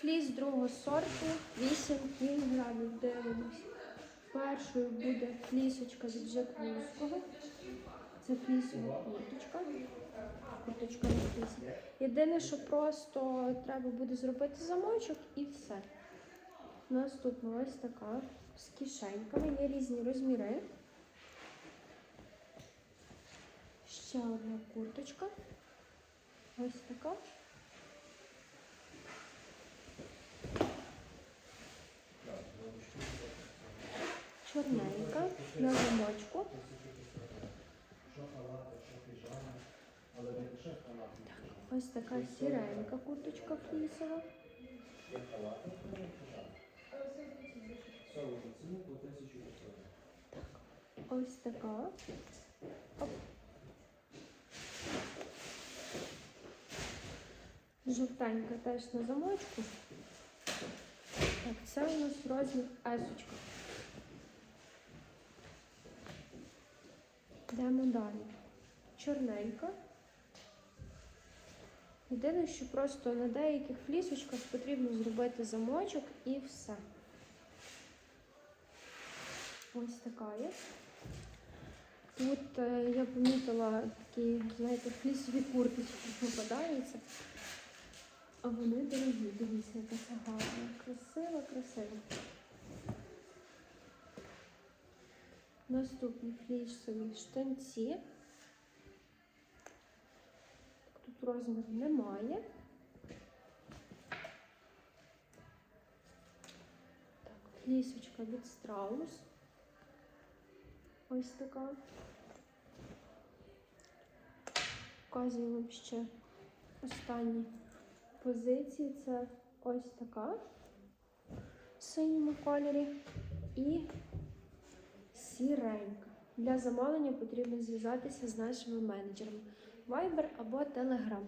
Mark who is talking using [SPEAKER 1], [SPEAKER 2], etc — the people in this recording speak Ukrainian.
[SPEAKER 1] Фліс другого сорту 8 кілограмів. Дивимось. Першою буде флісочка від Жеквузького. Це флісова курточка. Курточка не флісова. Єдине, що просто треба буде зробити замочок і все. Наступна ось така з кишеньками. Є різні розміри. Ще одна курточка. Ось така. Чорненька на замочку. Ось така сіренька курточка флісова. Ось така. Оп. Жовтенька теж на замочку. Так, це у нас розмір есочка. Йдемо далі. Чорненька. Єдине, що просто на деяких флісочках потрібно зробити замочок і все. Ось така є. Тут е, я помітила такі, знаєте, флісові курточки попадаються. А вони дорогі, дивіться, яка гарна. Красива, красива. Наступні флісові штанці. Тут розміру немає. Так, флісочка від страус. Ось така. Показую вам ще останні позиції. Це ось така в синьому кольорі і сіренька. Для замовлення потрібно зв'язатися з нашими менеджерами Viber або Telegram.